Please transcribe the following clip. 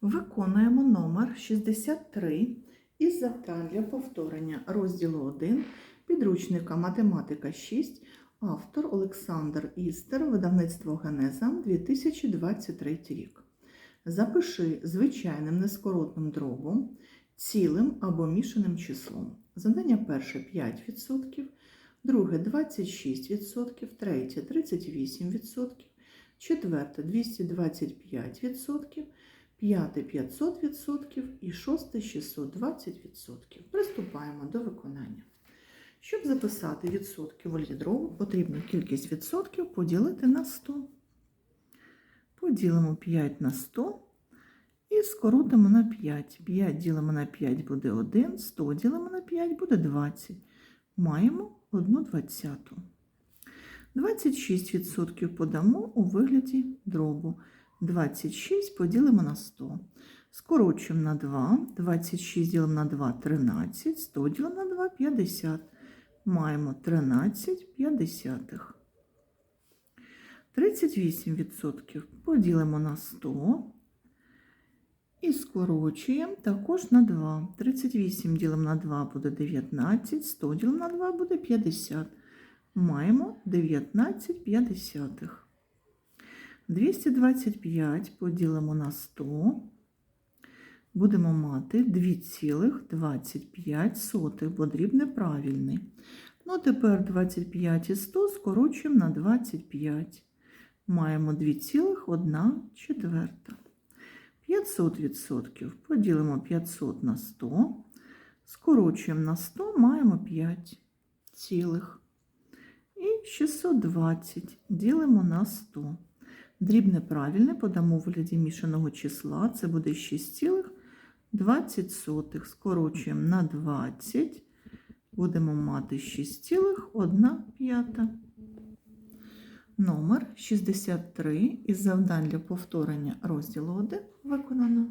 Виконуємо номер 63 із завдань для повторення розділу 1 підручника Математика 6, автор Олександр Істер, видавництво Генеза 2023 рік. Запиши звичайним нескоротним дробом, цілим або мішаним числом. Завдання перше 5%, друге 26%, третє 38%, четверте 225%, п'яте 500% і шосте 620%. Приступаємо до виконання. Щоб записати відсотки в лідрову, потрібно кількість відсотків поділити на 100. Поділимо 5 на 100 і скоротимо на 5. 5 ділимо на 5 буде 1, 100 ділимо на 5 буде 20. Маємо 1 двадцяту. 26% подамо у вигляді дробу. 26 поділимо на 100. Скорочуємо на 2. 26 ділимо на 2 – 13. 100 ділимо на 2 – 50. Маємо 13 п'ятдесятих. 38% поділимо на 100. І скорочуємо також на 2. 38 ділимо на 2 буде 19. 100 ділимо на 2 буде 50. Маємо 19 п'ятдесятих. 225 поділимо на 100. Будемо мати 2,25, бо дріб неправильний. Ну, тепер 25 і 100 скорочуємо на 25. Маємо 2,1 четверта. 500% поділимо 500 на 100. Скорочуємо на 100, маємо 5 цілих. І 620 ділимо на 100. Дрібне правильне подамо в вигляді мішаного числа. Це буде 6,20. Скорочуємо на 20. Будемо мати 6,1 п'ята. Номер 63 із завдань для повторення розділу 1 виконано.